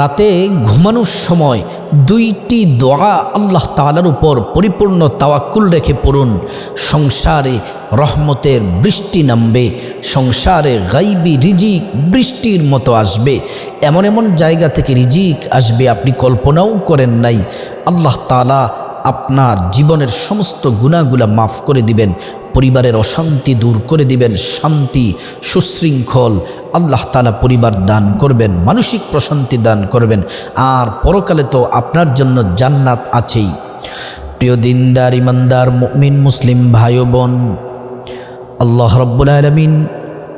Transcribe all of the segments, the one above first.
রাতে ঘুমানোর সময় দুইটি দোয়া আল্লাহ তালার উপর পরিপূর্ণ তাওয়াক্কুল রেখে পড়ুন। সংসারে রহমতের বৃষ্টি নামবে, সংসারে গাইবি রিজিক বৃষ্টির মতো আসবে। এমন এমন জায়গা থেকে রিজিক আসবে আপনি কল্পনাও করেন নাই। আল্লাহ তালা আপনার জীবনের সমস্ত গুণাগুলা মাফ করে দিবেন, পরিবারের অশান্তি দূর করে দিবেন, শান্তি, সুশৃঙ্খল, আল্লাহ তালা পরিবার দান করবেন, মানসিক প্রশান্তি দান করবেন, আর পরকালে তো আপনার জন্য জান্নাত আছেই। প্রিয় দিনদার, ইমানদার, মুমিন, মুসলিম ভাই বোন, আল্লাহ রব্বুল আলমিন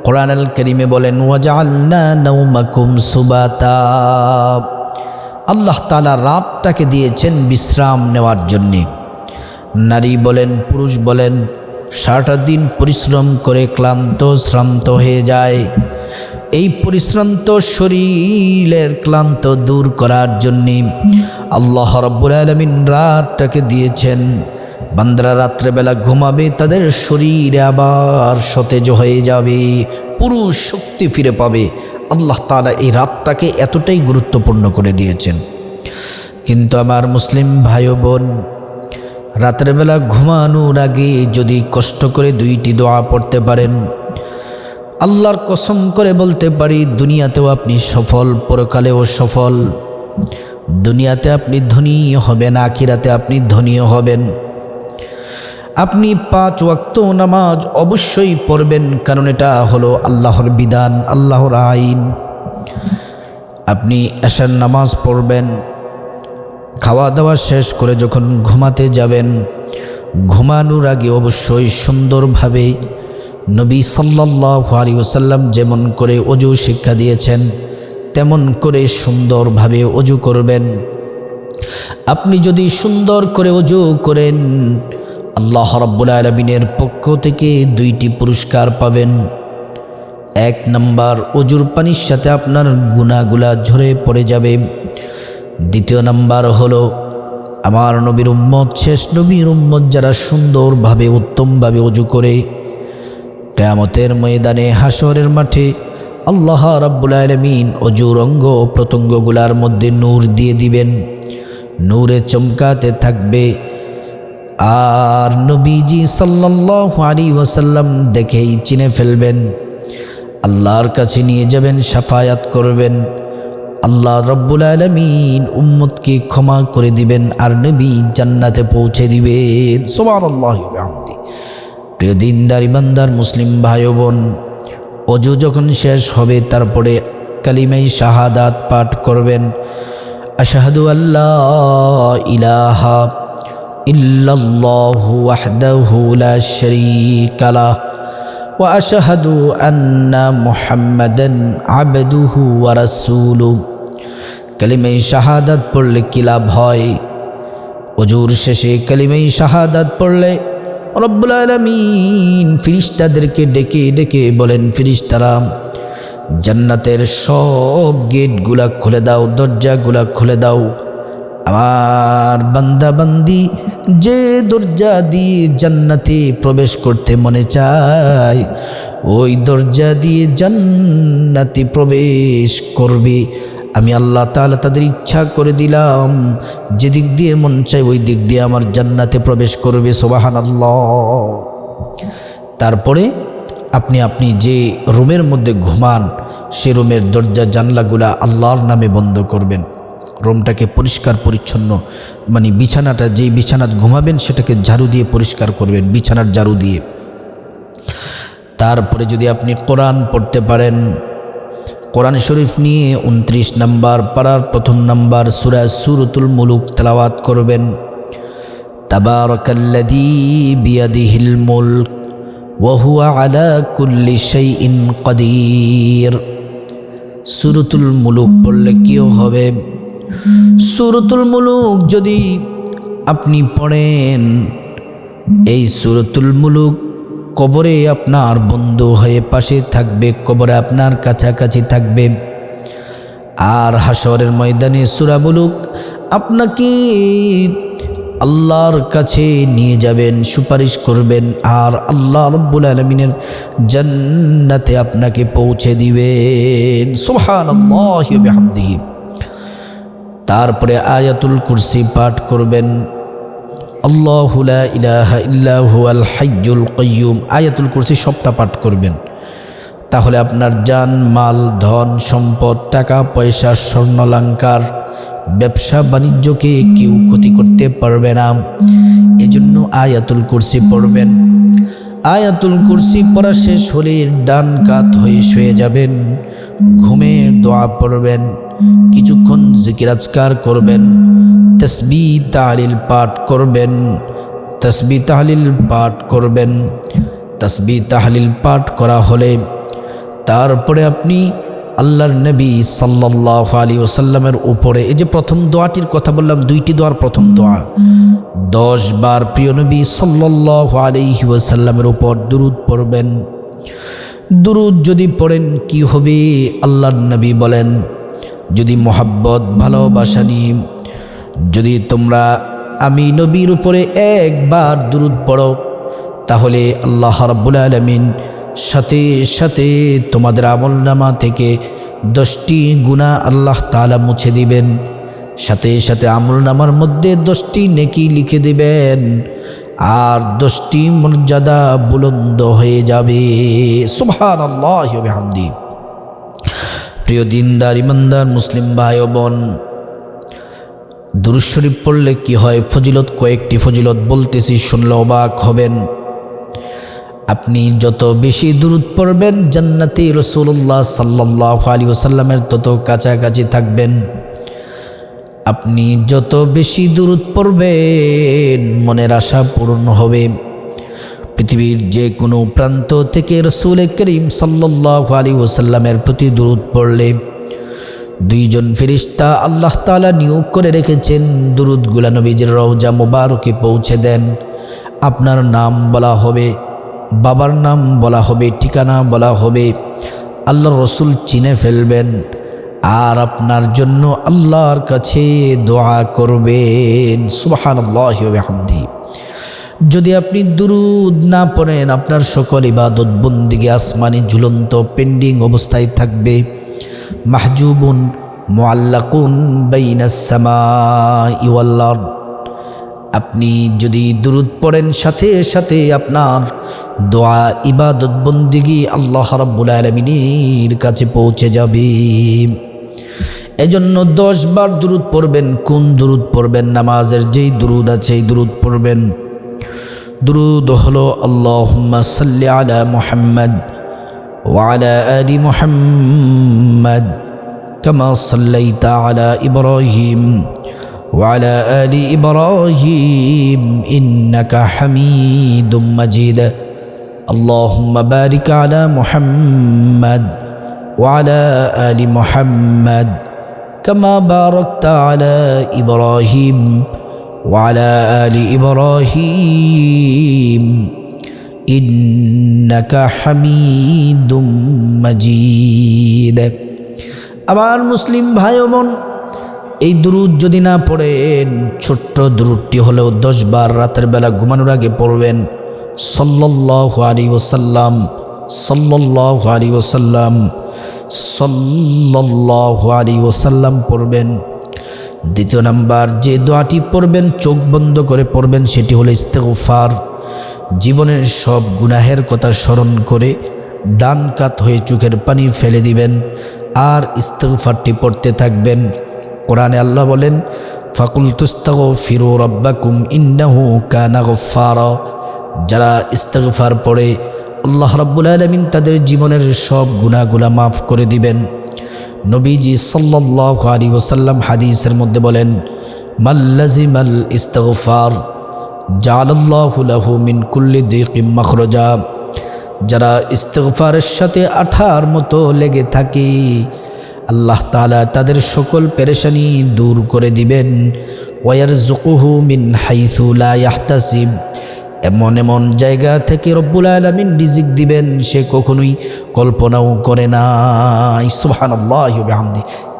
কোরআন আল করিমে বলেন ওয়াজাল্না নৌমাকুম সুবাতা। আল্লাহ তালা রাতটাকে দিয়েছেন বিশ্রাম নেওয়ার জন্যে। নারী বলেন, পুরুষ বলেন, সারাটা দিন পরিশ্রম করে ক্লান্ত, শ্রান্ত হয়ে যায়। এই পরিশ্রান্ত শরীরের ক্লান্ত দূর করার জন্যে আল্লাহ রব্বুল আলমিন রাতটাকে দিয়েছেন। বান্দ্রা রাত্রেবেলা ঘুমাবে, তাদের শরীরে আবার সতেজ হয়ে যাবে, পুরুষ শক্তি ফিরে পাবে। আল্লাহ তালা এই রাতটাকে এতটাই গুরুত্বপূর্ণ করে দিয়েছেন। কিন্তু আমার মুসলিম ভাই বোন রাতের বেলা ঘুমানোর আগে যদি কষ্ট করে দুইটি দোয়া পড়তে পারেন, আল্লাহর কসম করে বলতে পারি, দুনিয়াতেও আপনি সফল, পরকালেও সফল। দুনিয়াতে আপনি ধনী হবেন, আখিরাতে আপনি ধনীও হবেন। আপনি পাঁচ ওয়াক্ত নামাজ অবশ্যই পড়বেন, কারণ এটা হলো আল্লাহর বিধান, আল্লাহর আইন। আপনি এশার নামাজ পড়বেন খাওয়া দাওয়া শেষ করে যখন ঘুমাতে যাবেন, ঘুমানোর আগে অবশ্যই সুন্দরভাবে নবী সাল্লাহ আলী ওসাল্লাম যেমন করে অজু শিক্ষা দিয়েছেন, তেমন করে সুন্দরভাবে অজু করবেন। আপনি যদি সুন্দর করে অজু করেন আল্লাহ রব্বুল আলমিনের পক্ষ থেকে দুইটি পুরস্কার পাবেন। এক নাম্বার, অজুর পানির সাথে আপনার গুণাগুলা ঝরে পড়ে যাবে। দ্বিতীয় নাম্বার হলো, আমার নবীর উম্মত, শেষ নবীর উম্মত যারা সুন্দরভাবে, উত্তমভাবে অজু করে, কেয়ামতের ময়দানে, হাসরের মাঠে আল্লাহ রাব্বুল আলমিন অজুর অঙ্গ প্রত্যঙ্গগুলার মধ্যে নূর দিয়ে দিবেন। নূরে চমকাতে থাকবে আর নবীজি সাল্লাহ আলী ওয়াসাল্লাম দেখেই চিনে ফেলবেন। আল্লাহর কাছে নিয়ে যাবেন, সাফায়াত করবেন। আল্লাহ রব্বুল আলমিন উম্মতকে ক্ষমা করে দিবেন আর নবী জান্নাতে পৌঁছে দিবেন। সোমান আল্লাহ প্রিয় দিনদার, ইমানদার মুসলিম ভাই বোন অজু যখন শেষ হবে, তারপরে কালিমাই শাহাদাত পাঠ করবেন। আশাহাদু আল্লাহ ইলাহা ইল্লাল্লাহু ওয়াহদাহু লা শারীকা লাহ واشهد ان محمدا عبده ورسوله কালিমাই শাহাদাত পড়লে কি লাভ হয় অজুর শেষে কালিমাই শাহাদাত পড়লে রব্বুল আলমিন ফিরিস্তাদেরকে ডেকে ডেকে বলেন ফিরিস্তারা জান্নাতের সব গেটগুলা খুলে দাও দরজাগুলা খুলে দাও আমার বান্দা বান্দি, যে দরজা দিয়ে জান্নাতে প্রবেশ করতে মনে চায়, ওই দরজা দিয়ে জান্নাতে প্রবেশ করবে। আমি আল্লাহ তালা তাদের ইচ্ছা করে দিলাম, যেদিক দিয়ে মন চায় ওই দিক দিয়ে আমার জান্নাতে প্রবেশ করবে সোবাহান আল্লাহ তারপরে আপনি আপনি যে রুমের মধ্যে ঘুমান, সে রুমের দরজা জানলাগুলা আল্লাহর নামে বন্ধ করবেন। রুমটাকে পরিষ্কার, পরিচ্ছন্ন মানে বিছানাটা, যেই বিছানাত ঘুমাবেন সেটাকে ঝাড়ু দিয়ে পরিষ্কার করবেন, বিছানার ঝাড়ু দিয়ে। তারপরে যদি আপনি কোরআন পড়তে পারেন, কোরআন শরীফ নিয়ে উনত্রিশ নাম্বার পাড়ার প্রথম নাম্বার সুরা সুরতুল মুলুক তেলাওয়াত করবেন। তাবারকাল্লাদি বিয়াদিহিল মুলক ওয়াহুয়া আলা কুল্লি শাইইন কদির। সুরতুল মুলুক পড়লে কিও হবে? সুরতুল মুলুক যদি আপনি পড়েন, এই সুরতুল মুলুক কবরে আপনার বন্ধু হয়ে পাশে থাকবে, কবরে আপনার কাছাকাছি থাকবে। আর হাসরের ময়দানে সুরা মুলুক আপনাকে আল্লাহর কাছে নিয়ে যাবেন, সুপারিশ করবেন, আর আল্লাহ রব্বুল আলমিনের জান্নাতে আপনাকে পৌঁছে দিবেন। সোহান আল্লাহ তারপরে আয়াতুল কুরসি পাঠ করবেন। আল্লাহুলা ইলাহা কয়্যুম আয়াতুল কুরসি সবটা পাঠ করবেন। তাহলে আপনার যান মাল, ধন, সম্পদ, টাকা, পয়সা স্বর্ণালঙ্কার ব্যবসা, বাণিজ্যকে কেউ ক্ষতি করতে পারবে না। এজন্য আয়াতুল কুরসি পড়বেন। আয়াতুল কুরসি পড়া শেষ হলে ডান কাত হয়ে শুয়ে যাবেন ঘুমে দোয়া পড়বেন, কিছুক্ষণ জিকিরাজকার করবেন, তসবি তাহলিল পাঠ করবেন, তসবি তাহলিল পাঠ করবেন, তসবি তাহলিল পাঠ করা হলে তারপরে আপনি আল্লাহর নবী সাল্লাহ আলী ওসাল্লামের উপরে, এই যে প্রথম দোয়াটির কথা বললাম, দুইটি দোয়ার প্রথম দোয়া। দশ বার প্রিয় নবী সাল্লাহ আলিহি ওসাল্লামের উপর দুরুদ পড়বেন। দুরুদ যদি পড়েন, কি হবে? আল্লাহর নবী বলেন, যদি মোহাব্বত, ভালোবাসা নিয়ে, যদি তোমরা আমি নবীর উপরে একবার দুরুদ পড়ো, তাহলে আল্লাহ রাব্বুল আলমিন সাথে সাথে তোমাদের আমল নামা থেকে দশটি গুণা আল্লাহ তালা মুছে দিবেন। সাথে সাথে আমল নামার মধ্যে দশটি নেকি লিখে দিবেন। আর দশটি মর্যাদা বুলন্দ হয়ে যাবে। সুবহান আল্লাহ প্রিয় দিনদার, ইমানদার, মুসলিম ভাই ও বোন দুরুশরীফ পড়লে কি হয়? ফজিলত কয়েকটি ফজিলত বলতেছি, শুনলে অবাক হবেন। আপনি যত বেশি দূরত পড়বেন, জান্নাতি রসুল্লাহ সাল্লাহ আলী ওসাল্লামের তত কাছাকাছি থাকবেন। আপনি যত বেশি দূরত পড়বেন, মনের আশা পূরণ হবে। পৃথিবীর যে কোনো প্রান্ত থেকে রসুল করিম সাল্লাহ আলী ওসাল্লামের প্রতি দূরত পড়লে দুইজন ফেরিস্তা আল্লাহ তালা নিয়োগ করে রেখেছেন। দুরুদগুলা নবীজের রওজা মোবারকে পৌঁছে দেন। আপনার নাম বলা হবে বাবার নাম বলা হবে, ঠিকানা বলা হবে। আল্লাহ রসুল চিনে ফেলবেন। আর আপনার জন্য আল্লাহর কাছে দোয়া করবেন। সুবাহান যদি আপনি দুরুদ না পড়েন, আপনার সকল ইবাদত বন্দিগে আসমানি ঝুলন্ত পেন্ডিং অবস্থায় থাকবে। মাহজুবুন মোয়াল্লাকুন বাইনাসমা ইওয়াল্লার আপনি যদি দুরুদ পড়েন সাথে সাথে আপনার দোয়া ইবাদত বন্দিগি আল্লাহ রাব্বুল আলমিনীর কাছে পৌঁছে যাবে। এজন্য দশ বার দুরুদ পড়বেন, কোন দুরুদ পড়বেন? নামাজের যেই দুরুদ আছে এই দুরুদ পড়বেন। দুরুদ হলো আল্লাহ সাল্লি আলা মুহাম্মদ ওয়ালা আলি মুহাম্মদ কামা সাল্লাইতা আলা ইব্রাহিম وعلى آل إبراهيم إنك حميد مجيد اللهم بارك على محمد وعلى آل محمد كما باركت على إبراهيم وعلى آل إبراهيم إنك حميد مجيد আমার মুসলিম ভাই বোন এই দুরুদ যদি না পড়েন, ছোট্ট দুরুদটি হলেও দশ বার রাতের বেলা ঘুমানোর আগে পড়বেন। সল্লাহ আলী ওসাল্লাম সল্লাহ আলী ওসাল্লাম সল্লাহ আলী ওসাল্লাম পড়বেন। দ্বিতীয় নাম্বার, যে দোয়াটি পড়বেন, চোখ বন্ধ করে পড়বেন, সেটি হলো ইস্তেগফার। জীবনের সব গুনাহের কথা স্মরণ করে ডান কাত হয়ে চোখের পানি ফেলে দিবেন, আর ইস্তেগফারটি পড়তে থাকবেন। কোরআনে আল্লাহ বলেন ফাকুল তুস্তাগ ফিরো রব্বাকুম ইন্নাহু কানা গফার যারা ইস্তেগফার পড়ে, আল্লাহ রাব্বুল আলমিন তাদের জীবনের সব গুণাগুলা মাফ করে দিবেন। নবীজি সাল্লাহ আলী ওসাল্লাম হাদিসের মধ্যে বলেন মাল্লাজিমাল ইস্তগফার জালাল্লাহু মিন কুল্লি দিকিম মখরজা। যারা ইস্তগফারের সাথে আঠার মতো লেগে থাকে আল্লাহ তালা তাদের সকল পেরেশানি দূর করে দিবেন। ওয়ার জুকুহু মিন হাইসুলা ইয়াহতাসিব। এমন এমন জায়গা থেকে রব্বুল আলমিন রিজিক দিবেন, সে কখনোই কল্পনাও করে না সুহান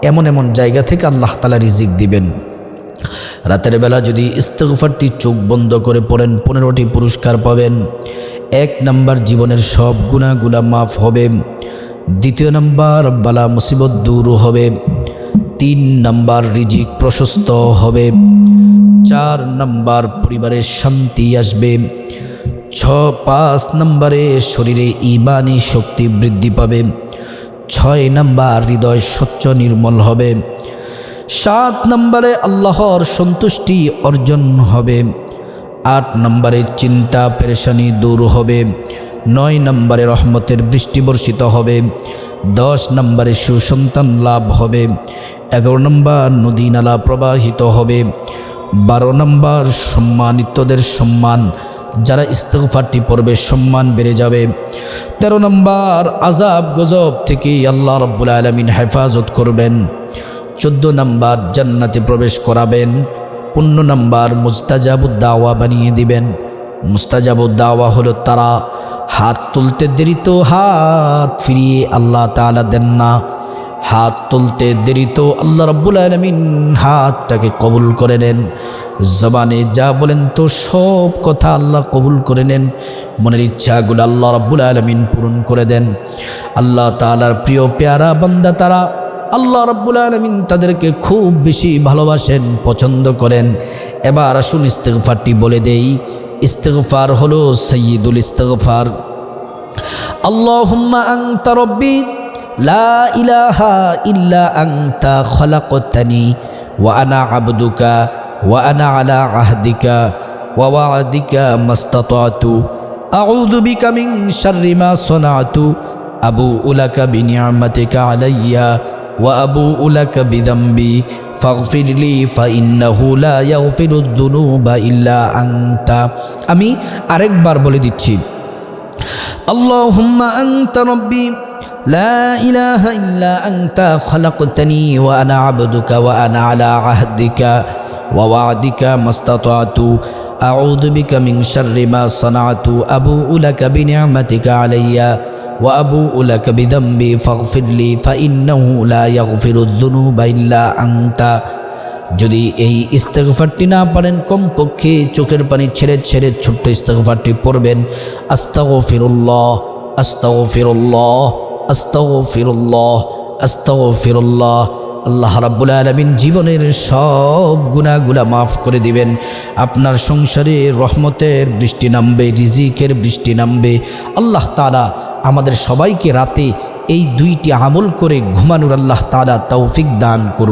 এমন এমন জায়গা থেকে আল্লাহ তালা রিজিক দিবেন। রাতের বেলা যদি ইস্তফারটি চোখ বন্ধ করে পড়েন, পনেরোটি পুরস্কার পাবেন। এক নাম্বার জীবনের সব গুণাগুলা মাফ হবে। দ্বিতীয় নাম্বার, বালা মুসিবত দূর হবে। তিন নাম্বার, রিজিক প্রশস্ত হবে। চার নাম্বার পরিবারের শান্তি আসবে। ছ, পাঁচ নম্বরে শরীরে ইমানি শক্তি বৃদ্ধি পাবে। ছয় নাম্বার, হৃদয় স্বচ্ছ নির্মল হবে। সাত নম্বরে আল্লাহর সন্তুষ্টি অর্জন হবে। আট নম্বরে চিন্তা, পেরেশানি দূর হবে। নয় নম্বরে রহমতের বৃষ্টি বর্ষিত হবে, দশ নম্বরে সুসন্তান লাভ হবে, এগারো নম্বর নদী নালা প্রবাহিত হবে, বারো নম্বর সম্মানিতদের সম্মান, যারা ইস্তফারটি পড়বে সম্মান বেড়ে যাবে, তেরো নম্বর আজাব গজব থেকে আল্লাহ রব্বুল আলমিন হেফাজত করবেন, চোদ্দ নম্বর জান্নাতে প্রবেশ করাবেন, পনেরো নম্বর মুস্তাজাবুদ্দাওয়া বানিয়ে দিবেন মুস্তাজাবুদ্দাওয়া হলো তারা হাত তুলতে দেরি তো হাত ফিরিয়ে আল্লাহ তালা দেন না। হাত তুলতে দেরি তো আল্লাহ রব্বুল আলমিন হাতটাকে কবুল করে নেন। জবানে যা বলেন তো সব কথা আল্লাহ কবুল করে নেন। মনের ইচ্ছাগুলো আল্লাহ রব্বুল আলমিন পূরণ করে দেন। আল্লাহ তালার প্রিয় পেয়ারা বান্দা তারা আল্লাহ রব্বুল আলমিন তাদেরকে খুব বেশি ভালোবাসেন, পছন্দ করেন। এবার আসুন ইস্তেগফারটি বলে দেই। ইস্তেগফার হলো সৈয়দুল ইস্তেগফার। আল্লাহুম্মা আনতা রব্বি, লা ইলাহা ইল্লা আনতা খলাকতানি, ওয়া আনা আবদুকা, ওয়া আনা আলা আহদিকা, ওয়া ওয়াদিকা মাস্তাতাতু। আউযু বিকা মিন শাররি মা আবু উলাকা বিনিয়ামাতিকা আলাইয়া। ওয়া আবু উলাকা বিদাম্বি ফাগফির লি ফাইন্নাহু লা ইয়াগফিরুদ দুনুবা ইল্লা আনতা আমি আরেকবার বলে দিচ্ছি اللهم أنت ربي لا إله إلا أنت خلقتني وأنا عبدك وأنا على عهدك ووعدك ما استطعت أعوذ بك من شر ما صنعت أبوء لك بنعمتك علي وأبوء لك بذنبي فاغفر لي فإنه لا يغفر الذنوب إلا أنت যদি এই ইস্তেগফারটি না পারেন কমপক্ষে চোখের পানি ছেড়ে ছেড়ে ছোট্ট ইস্তেগফারটি পড়বেন আস্তাগো ফিরুল্লাহ আস্তাগো ফিরুল্লাহ আস্তাগো ফিরুল্লাহ আস্তাগো ফিরুল্লাহ আল্লাহ রাব্বুল আলমিন জীবনের সব গুণাগুলা মাফ করে দিবেন আপনার সংসারে রহমতের বৃষ্টি নামবে রিজিকের বৃষ্টি নামবে আল্লাহ তালা আমাদের সবাইকে রাতে এই দুইটি আমল করে ঘুমানুর আল্লাহ তালা তৌফিক দান করুন।